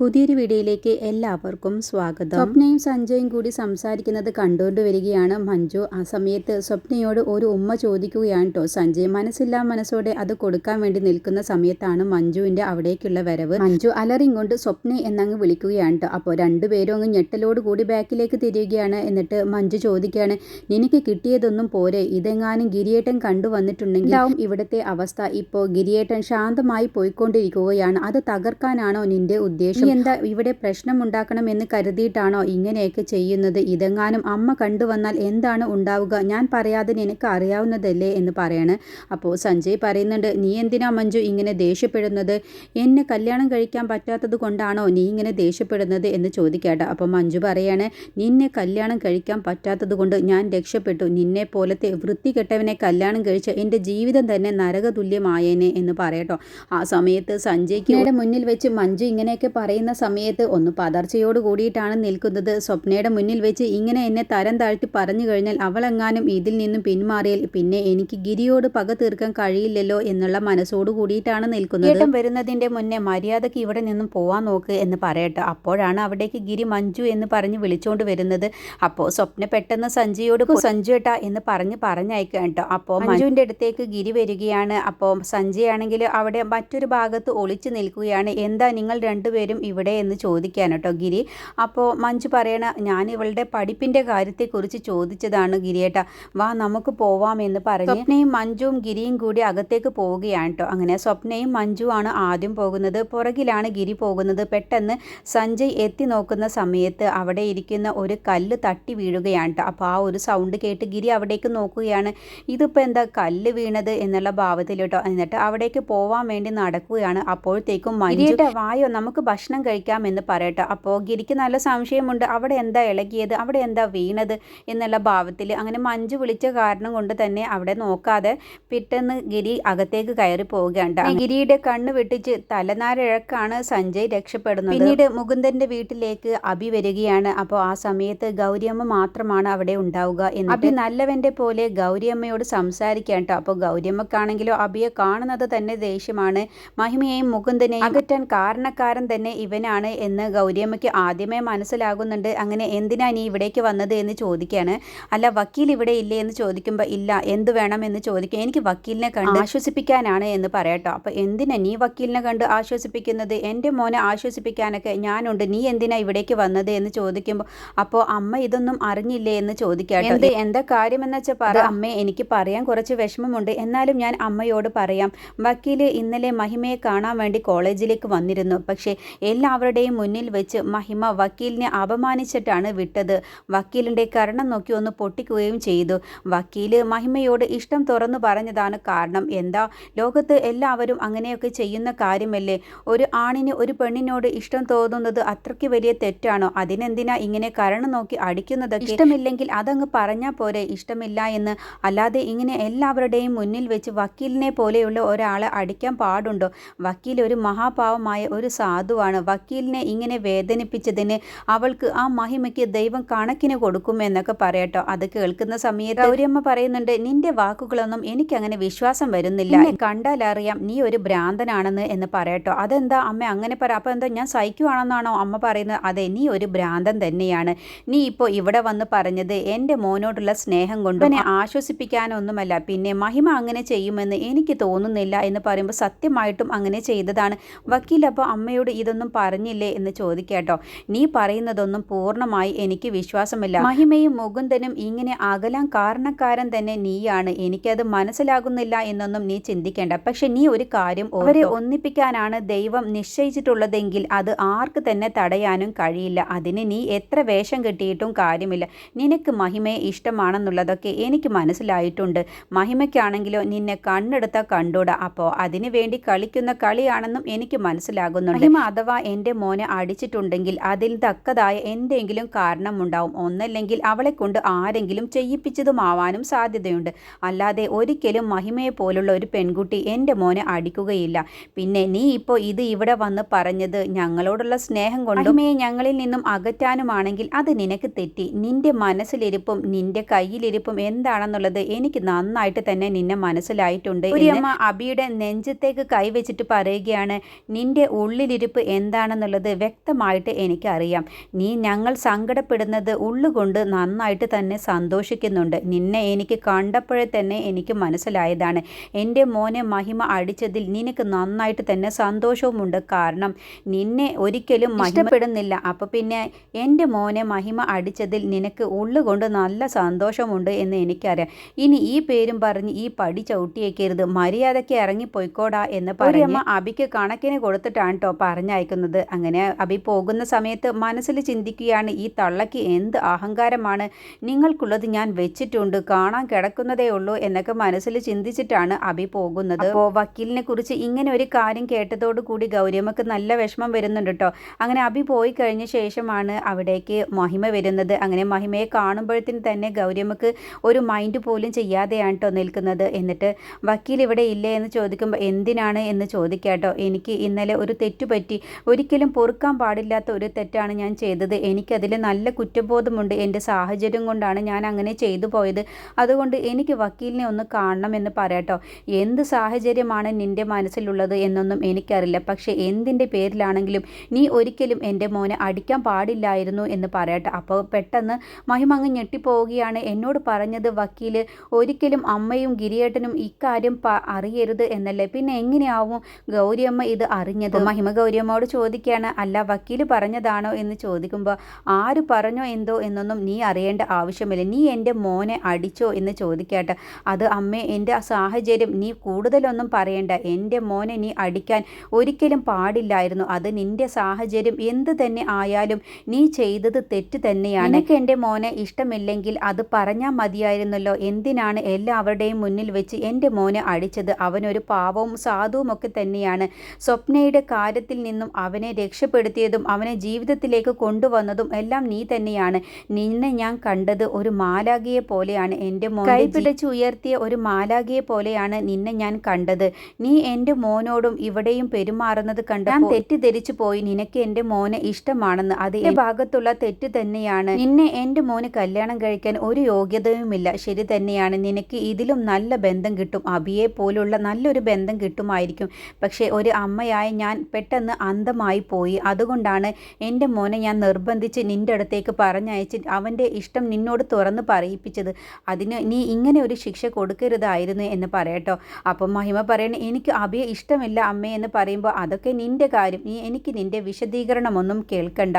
പുതിയൊരു വീഡിയോയിലേക്ക് എല്ലാവർക്കും സ്വാഗതം. സ്വപ്നയും സഞ്ജയും കൂടി സംസാരിക്കുന്നത് കണ്ടുകൊണ്ട് വരികയാണ് മഞ്ജു. ആ സമയത്ത് സ്വപ്നയോട് ഒരു ഉമ്മ ചോദിക്കുകയാണ് കേട്ടോ സഞ്ജയ് മനസ്സില്ലാ മനസ്സോടെ അത് കൊടുക്കാൻ വേണ്ടി നിൽക്കുന്ന സമയത്താണ് മഞ്ജുവിന്റെ അവിടേക്കുള്ള വരവ്. മഞ്ജു അലറിങ് കൊണ്ട് സ്വപ്ന എന്നങ്ങ് വിളിക്കുകയാണ് കേട്ടോ അപ്പോൾ രണ്ടുപേരും അങ്ങ് ഞെട്ടലോട് കൂടി ബാക്കിലേക്ക് തിരിയുകയാണ്. എന്നിട്ട് മഞ്ജു ചോദിക്കുകയാണ് നിനക്ക് കിട്ടിയതൊന്നും പോരെ. ഇതെങ്ങാനും ഗിരിയേട്ടൻ കണ്ടു വന്നിട്ടുണ്ടെങ്കിൽ ഇവിടുത്തെ അവസ്ഥ. ഇപ്പോൾ ഗിരിയേട്ടൻ ശാന്തമായി പോയിക്കൊണ്ടിരിക്കുകയാണ്. അത് തകർക്കാനാണോ നിന്റെ ഉദ്ദേശം? എന്താ ഇവിടെ പ്രശ്നം പ്രശ്നമുണ്ടാക്കണമെന്ന് കരുതിയിട്ടാണോ ഇങ്ങനെയൊക്കെ ചെയ്യുന്നത്? ഇതെങ്ങാനും അമ്മ കണ്ടുവന്നാൽ എന്താണ് ഉണ്ടാവുക? ഞാൻ പറയാതെ നിനക്ക് അറിയാവുന്നതല്ലേ എന്ന് പറയാണ്. അപ്പോൾ സഞ്ജയ് പറയുന്നുണ്ട് നീ എന്തിനാ മഞ്ജു ഇങ്ങനെ ദേഷ്യപ്പെടുന്നത്? എന്നെ കല്യാണം കഴിക്കാൻ പറ്റാത്തത് കൊണ്ടാണോ നീ ഇങ്ങനെ ദേഷ്യപ്പെടുന്നത്? എന്ന് ചോദിക്കാട്ടോ. അപ്പോൾ മഞ്ജു പറയാണ് നിന്നെ കല്യാണം കഴിക്കാൻ പറ്റാത്തത് കൊണ്ട് ഞാൻ രക്ഷപ്പെട്ടു. നിന്നെ പോലത്തെ വൃത്തികെട്ടവനെ കല്യാണം കഴിച്ച് എന്റെ ജീവിതം തന്നെ നരകതുല്യമായേനെ എന്ന് പറയട്ടോ. ആ സമയത്ത് സഞ്ജയ്ക്ക് മുന്നിൽ വെച്ച് മഞ്ജു ഇങ്ങനെയൊക്കെ പറയുന്ന സമയത്ത് ഒന്ന് പതർച്ചയോട് കൂടിയിട്ടാണ് നിൽക്കുന്നത്. സ്വപ്നയുടെ മുന്നിൽ വെച്ച് ഇങ്ങനെ എന്നെ തരം താഴ്ത്തി പറഞ്ഞു കഴിഞ്ഞാൽ അവളെങ്ങാനും ഇതിൽ നിന്നും പിന്മാറിയാൽ പിന്നെ എനിക്ക് ഗിരിയോട് പക തീർക്കാൻ കഴിയില്ലല്ലോ എന്നുള്ള മനസ്സോട് കൂടിയിട്ടാണ് നിൽക്കുന്നത്. ഏട്ടൻ വരുന്നതിന്റെ മുന്നേ മര്യാദയ്ക്ക് ഇവിടെ നിന്നും പോവാൻ നോക്ക് എന്ന് പറയട്ടെ. അപ്പോഴാണ് അവിടേക്ക് ഗിരി മഞ്ജു എന്ന് പറഞ്ഞ് വിളിച്ചുകൊണ്ട് വരുന്നത്. അപ്പോൾ സ്വപ്ന പെട്ടെന്ന് സഞ്ജയോട് സഞ്ജു ഏട്ടാ എന്ന് പറഞ്ഞ് പറഞ്ഞയക്കാം കേട്ടോ. അപ്പോൾ മഞ്ജുവിന്റെ അടുത്തേക്ക് ഗിരി വരികയാണ്. അപ്പോൾ സഞ്ജയാണെങ്കിൽ അവിടെ മറ്റൊരു ഭാഗത്ത് ഒളിച്ചു നിൽക്കുകയാണ്. എന്താ നിങ്ങൾ രണ്ടുപേരും ഇവിടെ എന്ന് ചോദിക്കാൻ കേട്ടോ ഗിരി. അപ്പോൾ മഞ്ജു പറയണ ഞാൻ ഇവളുടെ പഠിപ്പിന്റെ കാര്യത്തെക്കുറിച്ച് ചോദിച്ചതാണ് ഗിരിയേട്ട. വാ നമുക്ക് പോവാം എന്ന് പറഞ്ഞ് സ്വപ്നയും മഞ്ജുവും ഗിരിയും കൂടി അകത്തേക്ക് പോവുകയാണ് കേട്ടോ. അങ്ങനെ സ്വപ്നയും മഞ്ജുവാണ് ആദ്യം പോകുന്നത്. പുറകിലാണ് ഗിരി പോകുന്നത്. പെട്ടെന്ന് സഞ്ജയ് എത്തി നോക്കുന്ന സമയത്ത് അവിടെ ഇരിക്കുന്ന ഒരു കല്ല് തട്ടി വീഴുകയാണ് കേട്ടോ. അപ്പോൾ ആ ഒരു സൗണ്ട് കേട്ട് ഗിരി അവിടേക്ക് നോക്കുകയാണ്. ഇതിപ്പോൾ എന്താ കല്ല് വീണത്? എന്നുള്ള ഭാവത്തിൽ കേട്ടോ. എന്നിട്ട് അവിടേക്ക് പോവാൻ വേണ്ടി നടക്കുകയാണ്. അപ്പോഴത്തേക്കും മഞ്ജു വായോ നമുക്ക് ഭക്ഷണം കഴിക്കാം എന്ന് പറയട്ടെ. അപ്പോൾ ഗിരിക്ക് നല്ല സംശയമുണ്ട്. അവിടെ എന്താ ഇളകിയത്? അവിടെ എന്താ വീണത്? എന്നുള്ള ഭാവത്തിൽ അങ്ങനെ മഞ്ജു വിളിച്ച കാരണം കൊണ്ട് തന്നെ അവിടെ നോക്കാതെ പെട്ടെന്ന് ഗിരി അകത്തേക്ക് കയറി പോവുകയുണ്ട് ഗിരിയുടെ കണ്ണ് വെട്ടിച്ച് തലനാരിഴക്കാണ് സഞ്ജയ് രക്ഷപ്പെടുന്നത്. പിന്നീട് മുകുന്ദന്റെ വീട്ടിലേക്ക് അഭി വരികയാണ്. അപ്പോൾ ആ സമയത്ത് ഗൗരിയമ്മ മാത്രമാണ് അവിടെ ഉണ്ടാവുക എന്ന് അഭി നല്ലവന്റെ പോലെ ഗൗരിയമ്മയോട് സംസാരിക്കാൻ കേട്ടോ. അപ്പോൾ ഗൗരിയമ്മക്കാണെങ്കിലോ അഭിയെ കാണുന്നത് തന്നെ ദേഷ്യമാണ്. മഹിമയെയും മുകുന്ദനെയും അകറ്റാൻ കാരണക്കാരൻ തന്നെ ഇവനാണ് എന്ന് ഗൗരിയമ്മയ്ക്ക് ആദ്യമേ മനസ്സിലാകുന്നുണ്ട്. അങ്ങനെ എന്തിനാ നീ ഇവിടേക്ക് വന്നത് എന്ന് ചോദിക്കുകയാണ്. അല്ല വക്കീൽ ഇവിടെ ഇല്ലേ എന്ന് ചോദിക്കുമ്പോൾ ഇല്ല എന്ത് വേണം എന്ന് ചോദിക്കും. എനിക്ക് വക്കീലിനെ കണ്ട് ആശ്വസിപ്പിക്കാനാണ് എന്ന് പറയട്ടോ. അപ്പോൾ എന്തിനാ നീ വക്കീലിനെ കണ്ട് ആശ്വസിപ്പിക്കുന്നത്? എന്റെ മോനെ ആശ്വസിപ്പിക്കാനൊക്കെ ഞാനുണ്ട്. നീ എന്തിനാ ഇവിടേക്ക് വന്നത് എന്ന് ചോദിക്കുമ്പോൾ അപ്പോൾ അമ്മ ഇതൊന്നും അറിഞ്ഞില്ലേ എന്ന് ചോദിക്കാട്ടോ. എന്ത്? എന്താ കാര്യമെന്ന് വെച്ചാൽ പറ. അമ്മേ എനിക്ക് പറയാൻ കുറച്ച് വിഷമമുണ്ട്. എന്നാലും ഞാൻ അമ്മയോട് പറയാം. വക്കീൽ ഇന്നലെ മഹിമയെ കാണാൻ വേണ്ടി കോളേജിലേക്ക് വന്നിരുന്നു. പക്ഷേ എല്ലാവരുടെയും മുന്നിൽ വെച്ച് മഹിമ വക്കീലിനെ അപമാനിച്ചിട്ടാണ് വിട്ടത്. വക്കീലിന്റെ കരണം നോക്കി ഒന്ന് പൊട്ടിക്കുകയും ചെയ്തു. വക്കീൽ മഹിമയോട് ഇഷ്ടം തുറന്നു പറഞ്ഞതാണ് കാരണം. എന്താ? ലോകത്ത് എല്ലാവരും അങ്ങനെയൊക്കെ ചെയ്യുന്ന കാര്യമല്ലേ? ഒരു ആണിന് ഒരു പെണ്ണിനോട് ഇഷ്ടം തോന്നുന്നത് അത്രയ്ക്ക് വലിയ തെറ്റാണോ? അതിനെന്തിനാ ഇങ്ങനെ കരണം നോക്കി അടിക്കുന്നതൊക്കെ? ഇഷ്ടമില്ലെങ്കിൽ അതങ്ങ് പറഞ്ഞാൽ പോരെ. ഇഷ്ടമില്ല എന്ന്. അല്ലാതെ ഇങ്ങനെ എല്ലാവരുടെയും മുന്നിൽ വെച്ച് വക്കീലിനെ പോലെയുള്ള ഒരാളെ അടിക്കാൻ പാടുണ്ടോ? വക്കീൽ ഒരു മഹാപാവമായ ഒരു സാധുവാണ്. വക്കീലിനെ ഇങ്ങനെ വേദനിപ്പിച്ചതിന് അവൾക്ക് ആ മഹിമയ്ക്ക് ദൈവം കണക്കിന് കൊടുക്കും എന്നൊക്കെ പറയട്ടോ. അത് കേൾക്കുന്ന സമയത്ത് ഗൗരിയമ്മ പറയുന്നുണ്ട് നിന്റെ വാക്കുകളൊന്നും എനിക്കങ്ങനെ വിശ്വാസം വരുന്നില്ല. കണ്ടാൽ അറിയാം നീ ഒരു ഭ്രാന്തനാണെന്ന് എന്ന് പറയട്ടോ. അതെന്താ? അമ്മ അങ്ങനെ പറ. അപ്പോൾ എന്താ ഞാൻ സഹിക്കുവാണെന്നാണോ അമ്മ പറയുന്നത്? അതെ നീ ഒരു ഭ്രാന്തൻ തന്നെയാണ്. നീ ഇപ്പോൾ ഇവിടെ വന്ന് പറഞ്ഞത് എന്റെ മോനോടുള്ള സ്നേഹം കൊണ്ട് എന്നെ ആശ്വസിപ്പിക്കാനൊന്നുമല്ല. പിന്നെ മഹിമ അങ്ങനെ ചെയ്യുമെന്ന് എനിക്ക് തോന്നുന്നില്ല എന്ന് പറയുമ്പോൾ സത്യമായിട്ടും അങ്ങനെ ചെയ്തതാണ്. വക്കീൽ അപ്പോൾ അമ്മയോട് ഇതൊന്നും പറഞ്ഞില്ലേ എന്ന് ചോദിക്കാട്ടോ. നീ പറയുന്നതൊന്നും പൂർണമായി എനിക്ക് വിശ്വാസമില്ല. മഹിമയും മുകുന്ദനും ഇങ്ങനെ അകലാൻ കാരണക്കാരൻ തന്നെ നീയാണ്. എനിക്കത് മനസ്സിലാകുന്നില്ല എന്നൊന്നും നീ ചിന്തിക്കേണ്ട. പക്ഷെ നീ ഒരു കാര്യം അവരെ ഒന്നിപ്പിക്കാനാണ് ദൈവം നിശ്ചയിച്ചിട്ടുള്ളതെങ്കിൽ അത് ആർക്ക് തന്നെ തടയാനും കഴിയില്ല. അതിന് നീ എത്ര വേഷം കെട്ടിയിട്ടും കാര്യമില്ല. നിനക്ക് മഹിമയെ ഇഷ്ടമാണെന്നുള്ളതൊക്കെ എനിക്ക് മനസ്സിലായിട്ടുണ്ട്. മഹിമയ്ക്കാണെങ്കിലോ നിന്നെ കണ്ണെടുത്ത കണ്ടൂടാ. അപ്പോ അതിനു വേണ്ടി കളിക്കുന്ന കളിയാണെന്നും എനിക്ക് മനസ്സിലാകുന്നുണ്ട്. മഹിമ അഥവാ എന്റെ മോനെ അടിച്ചിട്ടുണ്ടെങ്കിൽ അതിൽ തക്കതായ എന്തെങ്കിലും കാരണമുണ്ടാവും. ഒന്നല്ലെങ്കിൽ അവളെ കൊണ്ട് ആരെങ്കിലും ചെയ്യിപ്പിച്ചതുമാവാനും സാധ്യതയുണ്ട്. അല്ലാതെ ഒരിക്കലും മഹിമയെ പോലുള്ള ഒരു പെൺകുട്ടി എന്റെ മോനെ അടിക്കുകയില്ല. പിന്നെ നീ ഇപ്പോൾ ഇത് ഇവിടെ വന്ന് പറഞ്ഞത് ഞങ്ങളോടുള്ള സ്നേഹം കൊണ്ട് മഹിമയെ ഞങ്ങളിൽ നിന്നും അകറ്റാനുമാണെങ്കിൽ അത് നിനക്ക് തെറ്റി. നിന്റെ മനസ്സിലിരിപ്പും നിന്റെ കയ്യിലിരിപ്പും എന്താണെന്നുള്ളത് എനിക്ക് നന്നായിട്ട് തന്നെ നിന്നെ മനസ്സിലായിട്ടുണ്ട് അമ്മ അബിയുടെ നെഞ്ചത്തേക്ക് കൈവച്ചിട്ട് പറയുകയാണ്. നിന്റെ ഉള്ളിലിരിപ്പ് എന്ത് എന്താണെന്നുള്ളത് വ്യക്തമായിട്ട് എനിക്കറിയാം. നീ ഞങ്ങൾ സങ്കടപ്പെടുന്നത് ഉള്ളുകൊണ്ട് നന്നായിട്ട് തന്നെ സന്തോഷിക്കുന്നുണ്ട്. നിന്നെ എനിക്ക് കണ്ടപ്പോഴേ തന്നെ എനിക്ക് മനസ്സിലായതാണ്. എന്റെ മോനെ മഹിമ അടിച്ചതിൽ നിനക്ക് നന്നായിട്ട് തന്നെ സന്തോഷവുമുണ്ട്. കാരണം നിന്നെ ഒരിക്കലും മഹിമപ്പെടുന്നില്ല അപ്പോൾ പിന്നെ എന്റെ മോനെ മഹിമ അടിച്ചതിൽ നിനക്ക് ഉള്ളുകൊണ്ട് നല്ല സന്തോഷമുണ്ട് എന്ന് എനിക്കറിയാം. ഇനി ഈ പേരും പറഞ്ഞ് ഈ പടി ചവിട്ടിയേക്കരുത്. മര്യാദയ്ക്ക് ഇറങ്ങിപ്പോയിക്കോടാ എന്ന് പറയുമ്പോൾ അബിക്ക് കണക്കിന് കൊടുത്തിട്ടാണ് കേട്ടോ പറഞ്ഞയക്കുന്നത്. അങ്ങനെ അബി പോകുന്ന സമയത്ത് മനസ്സിൽ ചിന്തിക്കുകയാണ് ഈ തള്ളയ്ക്ക് എന്ത് അഹങ്കാരമാണ്? നിങ്ങൾക്കുള്ളത് ഞാൻ വെച്ചിട്ടുണ്ട് കാണാൻ കിടക്കുന്നതേ ഉള്ളൂ എന്നൊക്കെ മനസ്സിൽ ചിന്തിച്ചിട്ടാണ് അബി പോകുന്നത്. അപ്പോൾ വക്കീലിനെ കുറിച്ച് ഇങ്ങനെ ഒരു കാര്യം കേട്ടതോടു കൂടി ഗൗരിയമ്മക്ക് നല്ല വിഷമം വരുന്നുണ്ട് കേട്ടോ അങ്ങനെ അബി പോയി കഴിഞ്ഞ ശേഷമാണ് അവിടേക്ക് മഹിമ വരുന്നത്. അങ്ങനെ മഹിമയെ കാണുമ്പോഴത്തേന് തന്നെ ഗൗരിയമ്മക്ക് ഒരു മൈൻഡ് പോലും ചെയ്യാതെയാണ് കേട്ടോ നിൽക്കുന്നത്. എന്നിട്ട് വക്കീൽ ഇവിടെ ഇല്ലേ? എന്ന് ചോദിക്കുമ്പോൾ എന്തിനാണ്? എന്ന് ചോദിക്കാട്ടോ എനിക്ക് ഇന്നലെ ഒരു തെറ്റ് പറ്റി ഒരിക്കലും പൊറുക്കാൻ പാടില്ലാത്ത ഒരു തെറ്റാണ് ഞാൻ ചെയ്തത്. എനിക്കതിൽ നല്ല കുറ്റബോധമുണ്ട്. എന്റെ സാഹചര്യം കൊണ്ടാണ് ഞാൻ അങ്ങനെ ചെയ്തു പോയത്. അതുകൊണ്ട് എനിക്ക് വക്കീലിനെ ഒന്ന് കാണണം എന്ന് പറയാട്ടോ. എന്ത് സാഹചര്യമാണ് നിന്റെ മനസ്സിലുള്ളത് എന്നൊന്നും എനിക്കറിയില്ല. പക്ഷേ എന്തിന്റെ പേരിലാണെങ്കിലും നീ ഒരിക്കലും എന്റെ മോനെ അടിക്കാൻ പാടില്ലായിരുന്നു എന്ന് പറയട്ടെ. അപ്പോൾ പെട്ടെന്ന് മഹിമ അങ്ങ് ഞെട്ടിപ്പോവുകയാണ്. എന്നോട് പറഞ്ഞത് വക്കീൽ ഒരിക്കലും അമ്മയും ഗിരിയേട്ടനും ഇക്കാര്യം അറിയരുത് എന്നല്ലേ. പിന്നെ എങ്ങനെയാവും ഗൗരിയമ്മ ഇത് അറിഞ്ഞത്? മഹിമ ഗൗരിയമ്മയോട് ചോദിക്കുകയാണ് അല്ല വക്കീൽ പറഞ്ഞതാണോ? എന്ന് ചോദിക്കുമ്പോൾ ആര് പറഞ്ഞോ എന്തോ എന്നൊന്നും നീ അറിയേണ്ട ആവശ്യമില്ല. നീ എന്റെ മോനെ അടിച്ചോ? എന്ന് ചോദിക്കട്ടെ അത് അമ്മേ എന്റെ സാഹചര്യം നീ കൂടുതലൊന്നും പറയേണ്ട. എന്റെ മോനെ നീ അടിക്കാൻ ഒരിക്കലും പാടില്ലായിരുന്നു. അത് നിന്റെ സാഹചര്യം. എന്ത് തന്നെ ആയാലും നീ ചെയ്തത് തെറ്റ് തന്നെയാണ്. എനിക്ക് എന്റെ മോനെ ഇഷ്ടമില്ലെങ്കിൽ അത് പറഞ്ഞാൽ മതിയായിരുന്നല്ലോ. എന്തിനാണ് എല്ലാവരുടെയും മുന്നിൽ വെച്ച് എന്റെ മോനെ അടിച്ചത്? അവനൊരു പാവവും സാധുവും ഒക്കെ തന്നെയാണ്. സ്വപ്നയുടെ കാര്യത്തിൽ നിന്നും അവനെ രക്ഷപ്പെടുത്തിയതും അവനെ ജീവിതത്തിലേക്ക് കൊണ്ടുവന്നതും എല്ലാം നീ തന്നെയാണ്. നിന്നെ ഞാൻ കണ്ടത് ഒരു മാലാകിയെ പോലെയാണ്. എന്റെ മോൻ കൈപിടിച്ച് ഉയർത്തിയ ഒരു മാലാകിയെ പോലെയാണ് നിന്നെ ഞാൻ കണ്ടത്. നീ എന്റെ മോനോടും ഇവിടെയും പെരുമാറുന്നത് കണ്ട് ഞാൻ തെറ്റിദ്ധരിച്ചു പോയി. നിനക്ക് എന്റെ മോനെ ഇഷ്ടമാണെന്ന്. അത് എന്റെ ഭാഗത്തുള്ള തെറ്റ് തന്നെയാണ്. നിന്നെ എന്റെ മോന് കല്യാണം കഴിക്കാൻ ഒരു യോഗ്യതയുമില്ല. ശരി തന്നെയാണ്. നിനക്ക് ഇതിലും നല്ല ബന്ധം കിട്ടും. അബിയെ പോലുള്ള നല്ലൊരു ബന്ധം കിട്ടുമായിരിക്കും. പക്ഷേ ഒരു അമ്മയായ ഞാൻ പെട്ടെന്ന് അന്ധമായി പോയി. അതുകൊണ്ടാണ് എന്റെ മോനെ ഞാൻ നിർബന്ധിച്ച് നിന്റെ അടുത്തേക്ക് പറഞ്ഞയച്ച് അവന്റെ ഇഷ്ടം നിന്നോട് തുറന്ന് പറയിപ്പിച്ചത്. അതിന് നീ ഇങ്ങനെ ഒരു ശിക്ഷ കൊടുക്കരുതായിരുന്നു എന്ന് പറയട്ടോ. അപ്പം മഹിമ പറയണേ എനിക്ക് അബിയെ ഇഷ്ടമില്ല അമ്മേ എന്ന് പറയുമ്പോൾ അതൊക്കെ നിന്റെ കാര്യം. നീ എനിക്ക് നിന്റെ വിശദീകരണമൊന്നും കേൾക്കണ്ട.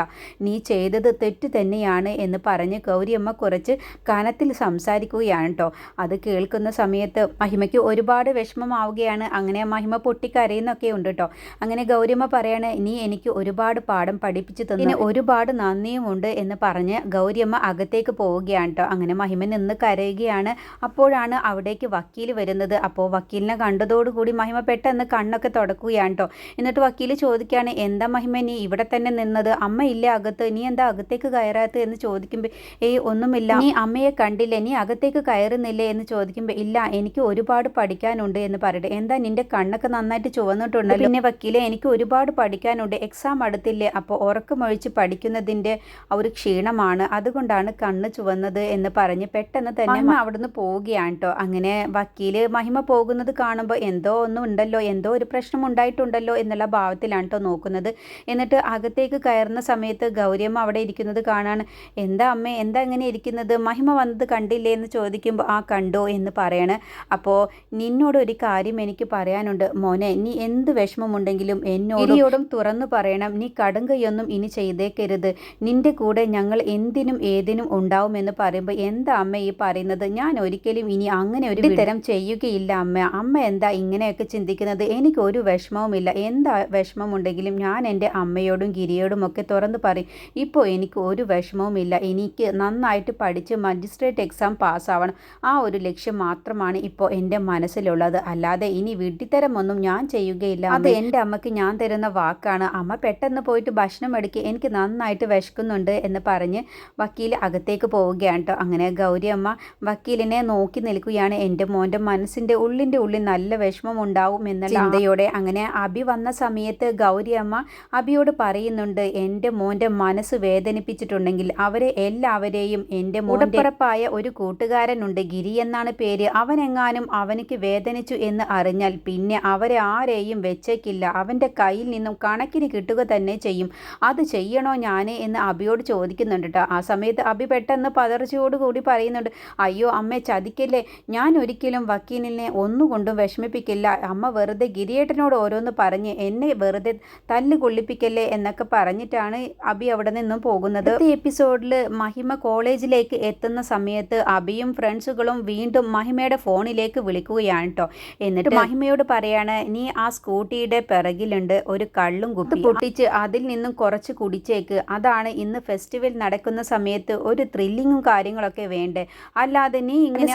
നീ ചെയ്തത് തെറ്റ് തന്നെയാണ് എന്ന് പറഞ്ഞ് ഗൗരിയമ്മ കുറച്ച് കനത്തിൽ സംസാരിക്കുകയാണ് കേട്ടോ അത് കേൾക്കുന്ന സമയത്ത് മഹിമയ്ക്ക് ഒരുപാട് വിഷമമാവുകയാണ്. അങ്ങനെ മഹിമ പൊട്ടിക്കരയുന്നൊക്കെ ഉണ്ട് കേട്ടോ അങ്ങനെ ഗൗരിയമ്മ പറയാണ് നീ എനിക്ക് ഒരുപാട് പാഠം പഠിപ്പിച്ചു തന്നെ. ഒരുപാട് നന്ദിയുമുണ്ട് എന്ന് പറഞ്ഞ് ഗൗരിയമ്മ അകത്തേക്ക് പോവുകയാണ് കേട്ടോ അങ്ങനെ മഹിമ നിന്ന് കരയുകയാണ്. അപ്പോഴാണ് അവിടേക്ക് വക്കീൽ വരുന്നത്. അപ്പോൾ വക്കീലിനെ കണ്ടതോടുകൂടി മഹിമ പെട്ടെന്ന് കണ്ണൊക്കെ തുടക്കുകയാണ് കേട്ടോ എന്നിട്ട് വക്കീൽ ചോദിക്കുകയാണ് എന്താ മഹിമ നീ ഇവിടെ തന്നെ നിന്നത്? അമ്മ ഇല്ല അകത്ത്? നീ എന്താ അകത്തേക്ക് കയറാത്ത എന്ന് ചോദിക്കുമ്പോൾ ഏയ് ഒന്നുമില്ല. നീ അമ്മയെ കണ്ടില്ല? നീ അകത്തേക്ക് കയറുന്നില്ലേ? എന്ന് ചോദിക്കുമ്പോൾ ഇല്ല എനിക്ക് ഒരുപാട് പഠിക്കാനുണ്ട് എന്ന് പറയട്ടെ. എന്താ നിന്റെ കണ്ണൊക്കെ നന്നായിട്ട് ചുവന്നിട്ടുണ്ട് പിന്നെ വക്കീലെ എനിക്ക് ഒരുപാട് പഠിക്കാനുണ്ട്. എക്സാം അടുത്തില്ലേ? അപ്പോൾ ഉറക്കമൊഴിച്ച് പഠിക്കുന്നതിന്റെ ഒരു ക്ഷീണമാണ്. അതുകൊണ്ടാണ് കണ്ണ് ചുവന്നത് എന്ന് പറഞ്ഞ് പെട്ടെന്ന് തന്നെ മഹിമ. അവിടുന്ന് പോവുകയാണ് കേട്ടോ അങ്ങനെ വക്കീൽ മഹിമ പോകുന്നത് കാണുമ്പോൾ എന്തോ ഒന്നും ഉണ്ടല്ലോ എന്തോ ഒരു പ്രശ്നം ഉണ്ടായിട്ടുണ്ടല്ലോ എന്നുള്ള ഭാവത്തിലാണ് കേട്ടോ നോക്കുന്നത്. എന്നിട്ട് അകത്തേക്ക് കയറുന്ന സമയത്ത് ഗൗരിയമ്മ അവിടെ ഇരിക്കുന്നത് കാണാണ്. എന്താ അമ്മേ എന്താ ഇങ്ങനെ ഇരിക്കുന്നത്? മഹിമ വന്നത് കണ്ടില്ലേ? എന്ന് ചോദിക്കുമ്പോൾ ആ കണ്ടോ എന്ന് പറയണ്. അപ്പോൾ നിന്നോട് ഒരു കാര്യം എനിക്ക് പറയാനുണ്ട്. മോനെ നീ എന്ത് വിഷമമുണ്ടെങ്കിലും എന്നോടും തുറന്നു പറയണം. നീ കടുങ്കയൊന്നും ഇനി ചെയ്തേക്കരുത്. നിന്റെ കൂടെ ഞങ്ങൾ എന്തിനും ഏതിനും ഉണ്ടാവുമെന്ന് പറയുമ്പോൾ എന്താ അമ്മ ഈ പറയുന്നത്? ഞാൻ ഒരിക്കലും ഇനി അങ്ങനെ ഒരു തരം ചെയ്യുകയില്ല അമ്മ. അമ്മ എന്താ ഇങ്ങനെയൊക്കെ ചിന്തിക്കുന്നത്? എനിക്ക് ഒരു വിഷമവുമില്ല. എന്താ വിഷമമുണ്ടെങ്കിലും ഞാൻ എന്റെ അമ്മയോടും ഗിരിയോടും ഒക്കെ തുറന്ന് പറയും. ഇപ്പോൾ എനിക്ക് ഒരു വിഷമവുമില്ല. എനിക്ക് നന്നായിട്ട് പഠിച്ച് മജിസ്ട്രേറ്റ് എക്സാം പാസ്സാവണം. ആ ഒരു ലക്ഷ്യം മാത്രമാണ് ഇപ്പോൾ എന്റെ മനസ്സിലുള്ളത്. അല്ലാതെ ഇനി വിഡ്ഢിത്തരമൊന്നും ഞാൻ ചെയ്യുകയില്ല. അത് എന്റെ അമ്മയ്ക്ക് ഞാൻ തരുന്ന വാക്കാണ് അമ്മ പെട്ടെന്ന് പോയിട്ട് ഭക്ഷണം എടുക്കുക എനിക്ക് നന്നായിട്ട് വിശക്കുന്നുണ്ട് എന്ന് പറഞ്ഞ് വക്കീൽ അകത്തേക്ക് പോവുകയാണ് കേട്ടോ അങ്ങനെ ഗൗരി അമ്മ വക്കീലിനെ നോക്കി നിൽക്കുകയാണ്. എന്റെ മോന്റെ മനസ്സിന്റെ ഉള്ളിന്റെ ഉള്ളിൽ നല്ല വിഷമം ഉണ്ടാവും എന്ന ചിന്തയോടെ അങ്ങനെ അബി വന്ന സമയത്ത് ഗൗരി അമ്മ അബിയോട് പറയുന്നുണ്ട് എന്റെ മോന്റെ മനസ്സ് വേദനിപ്പിച്ചിട്ടുണ്ടെങ്കിൽ അവരെ എല്ലാവരെയും എന്റെ മൂടപ്പുറപ്പായ ഒരു കൂട്ടുകാരനുണ്ട്. ഗിരി എന്നാണ് പേര്. അവനെങ്ങാനും അവനക്ക് വേദനിച്ചു എന്ന് അറിഞ്ഞാൽ പിന്നെ അവരെ ആരെയും വെച്ചേക്കില്ല. അവന്റെ കയ്യിൽ നിന്നും കണക്കിന് കിട്ടുക തന്നെ ചെയ്യും. അത് ചെയ്യണോ ഞാൻ എന്ന് അബിയോട് ചോദിക്കുന്നുണ്ട് കേട്ടോ ആ സമയത്ത് അബി പെട്ടെന്ന് പതർച്ചയോടുകൂടി പറയുന്നുണ്ട് അയ്യോ അമ്മ ചതിക്കല്ലേ? ഞാൻ ഒരിക്കലും വക്കീലിനെ ഒന്നുകൊണ്ടും വിഷമിപ്പിക്കില്ല. അമ്മ വെറുതെ ഗിരിയേട്ടനോട് ഓരോന്ന് പറഞ്ഞ് എന്നെ വെറുതെ തല്ല് കൊള്ളിപ്പിക്കല്ലേ എന്നൊക്കെ പറഞ്ഞിട്ടാണ് അബി അവിടെ നിന്നും പോകുന്നത്. ഈ എപ്പിസോഡിൽ മഹിമ കോളേജിലേക്ക് എത്തുന്ന സമയത്ത് അബിയും ഫ്രണ്ട്സുകളും വീണ്ടും മഹിമയുടെ ഫോണിലേക്ക് വിളിക്കുകയാണ് കേട്ടോ എന്നിട്ട് മഹിമയോട് പറയാണ് നീ ആ സ്കൂട്ടിയുടെ പിറകിലുണ്ട്. ഒരു കള്ളും കുപ്പി. പൊട്ടിച്ച് അതിൽ നിന്നും കുറച്ച് കുടിച്ചേക്ക്. അതാണ് ഇന്ന് ഫെസ്റ്റിവൽ നടക്കുന്ന സമയത്ത് ഒരു ത്രില്ലിങ്ങും കാര്യങ്ങളൊക്കെ വേണ്ടേ. അല്ലാതെ നീ ഇങ്ങനെ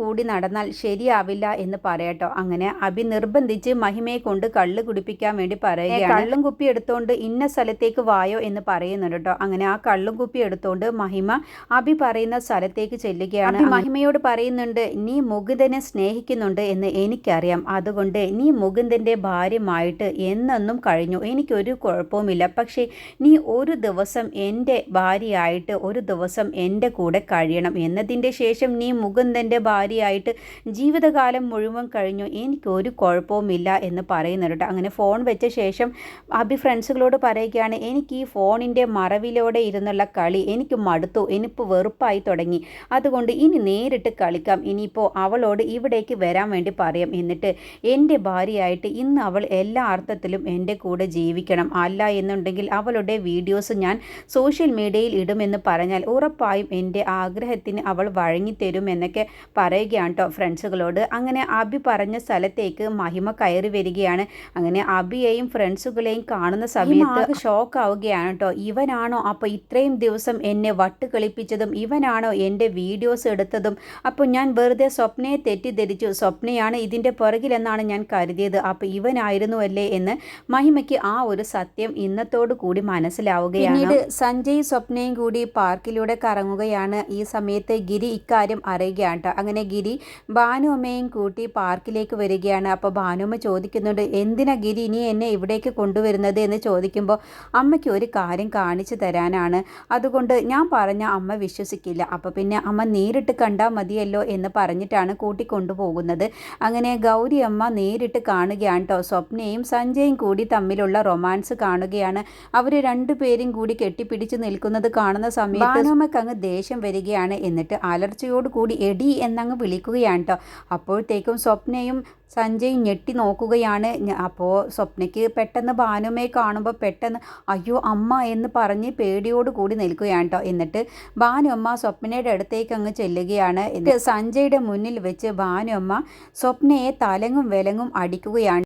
കൂടി നടന്നാൽ ശരിയാവില്ല എന്ന് പറയട്ടോ. അങ്ങനെ അഭി നിർബന്ധിച്ച് മഹിമയെ കൊണ്ട് കള്ള് കുടിപ്പിക്കാൻ വേണ്ടി പറയുകയാണ്. കള്ളും കുപ്പി എടുത്തോണ്ട് ഇന്ന സ്ഥലത്തേക്ക് വായോ എന്ന് പറയുന്നുണ്ട് കേട്ടോ. അങ്ങനെ ആ കള്ളും കുപ്പി എടുത്തോണ്ട് മഹിമ അഭി പറയുന്ന സ്ഥലത്തേക്ക് ചെല്ലുകയാണ്. മഹിമയോട് പറയുന്നുണ്ട് നീ മുകുന്ദനെ സ്നേഹിക്കുന്നുണ്ട് എന്ന് എനിക്കറിയാം. അതുകൊണ്ട് നീ മുകുന്ദന്റെ ഭാര്യമായിട്ട് എന്നെന്നും കഴിഞ്ഞു. എനിക്കൊരു കുഴപ്പവുമില്ല. പക്ഷേ നീ ഒരു ദിവസം എന്റെ ഭാര്യയായിട്ട് ഒരു ദിവസം എന്റെ കൂടെ കഴിയണം. എന്നതിന്റെ ശേഷം നീ മുകുന്ദന്റെ ഭാര്യയായിട്ട് ജീവിതകാലം മുഴുവൻ കഴിഞ്ഞു. എനിക്കൊരു കുഴപ്പവുമില്ല എന്ന് പറയുന്നുണ്ട്. അങ്ങനെ ഫോൺ വെച്ച ശേഷം അഭി ഫ്രണ്ട്സുകളോട് പറയുകയാണ് എനിക്ക് ഈ ഫോണിന്റെ മറവിലൂടെ ഇരുന്നുള്ള കളി എനിക്ക് മടുത്തു. എനിപ്പോൾ വെറുപ്പായി തുടങ്ങി. അതുകൊണ്ട് ഇനി നേരിട്ട് കളിക്കാം. ഇനിയിപ്പോൾ അവളോട് ഇവിടേക്ക് വരാൻ വേണ്ടി പറയാം. എന്നിട്ട് എന്റെ ഭാര്യയായിട്ട് ഇന്ന് അവൾ എല്ലാ അർത്ഥത്തിലും എന്റെ കൂടെ ജീവിക്കണം. അല്ല എന്നുണ്ടെങ്കിൽ അവളുടെ വീഡിയോസ് ഞാൻ സോഷ്യൽ മീഡിയയിൽ ഇടുമെന്ന് പറഞ്ഞാൽ ഉറപ്പായും എന്റെ ആഗ്രഹത്തിന് അവൾ വഴങ്ങിത്തരും എന്നൊക്കെ പറയുകയാണ് കേട്ടോ ഫ്രണ്ട്സുകളോട്. അങ്ങനെ അബി പറഞ്ഞ സ്ഥലത്തേക്ക് മഹിമ കയറി വരികയാണ്. അങ്ങനെ അബിയെയും ഫ്രണ്ട്സുകളെയും കാണുന്ന സമയത്ത് ഷോക്ക് ആവുകയാണ് കേട്ടോ ഇവനാണോ അപ്പോൾ ഇത്രയും ദിവസം എന്നെ വട്ട് കളിപ്പിച്ചതും ഇവനാണോ എന്റെ വീഡിയോസ് എടുത്തതും? അപ്പോൾ ഞാൻ വെറുതെ സ്വപ്നയെ തെറ്റിദ്ധരിച്ചു. സ്വപ്നയാണ് ഇതിന്റെ പുറകിലെന്നാണ് ഞാൻ കരുതിയത്. അപ്പോൾ ഇവനായിരുന്നു അല്ലേ എന്ന് മഹിമയ്ക്ക് ആ ഒരു സത്യം ഇന്നത്തോടു കൂടി മനസ്സിലാവുകയാണ്. പിന്നീട് സഞ്ജയ് സ്വപ്നയും കൂടി പാർക്കിലൂടെ കറങ്ങുകയാണ്. ഈ സമയത്ത് ഗിരി ഇക്കാര്യം അറിയുകയാണ് അങ്ങനെ ഗിരി ഭാനുമ്മയും കൂട്ടി പാർക്കിലേക്ക് വരികയാണ്. അപ്പോൾ ഭാനുമ്മ ചോദിക്കുന്നുണ്ട് എന്തിനാ ഗിരി ഇനി എന്നെ ഇവിടേക്ക് കൊണ്ടുവരുന്നത്? എന്ന് ചോദിക്കുമ്പോൾ അമ്മയ്ക്ക് ഒരു കാര്യം കാണിച്ചു തരാനാണ്. അതുകൊണ്ട് ഞാൻ പറഞ്ഞ അമ്മ വിശ്വസിക്കില്ല. അപ്പോൾ പിന്നെ അമ്മ നേരിട്ട് കണ്ടാൽ മതിയല്ലോ എന്ന് പറഞ്ഞിട്ടാണ് കൂട്ടി കൊണ്ടുപോകുന്നത്. അങ്ങനെ ഗൗരി അമ്മ നേരിട്ട് കാണുകയാണ് കേട്ടോ സ്വപ്നയും സഞ്ജയും കൂടി തമ്മിലുള്ള റൊമാൻസ് കാണുകയാണ്. അവർ രണ്ടുപേരും കൂടി കെട്ടിപ്പിടിച്ച് നിൽക്കുന്നത് കാണുന്ന സമയത്ത് ബാനോമയ്ക്ക് അങ്ങ് ദേഷ്യം വരികയാണ്. എന്നിട്ട് അലർച്ചയോട് കൂടി എടി എന്നങ്ങ് വിളിക്കുകയാണ് കേട്ടോ അപ്പോഴത്തേക്കും സ്വപ്നയും സഞ്ജയ് ഞെട്ടി നോക്കുകയാണ്. അപ്പോൾ സ്വപ്നയ്ക്ക് പെട്ടെന്ന് ഭാനുമയെ കാണുമ്പോൾ പെട്ടെന്ന് അയ്യോ അമ്മ എന്ന് പറഞ്ഞ് പേടിയോട് കൂടി നിൽക്കുകയാണ് കേട്ടോ എന്നിട്ട് ബാനുമ്മ സ്വപ്നയുടെ അടുത്തേക്ക് അങ്ങ് ചെല്ലുകയാണ്. സഞ്ജയുടെ മുന്നിൽ വെച്ച് ബാനുമ്മ സ്വപ്നയെ തലങ്ങും വിലങ്ങും അടിക്കുകയാണ്.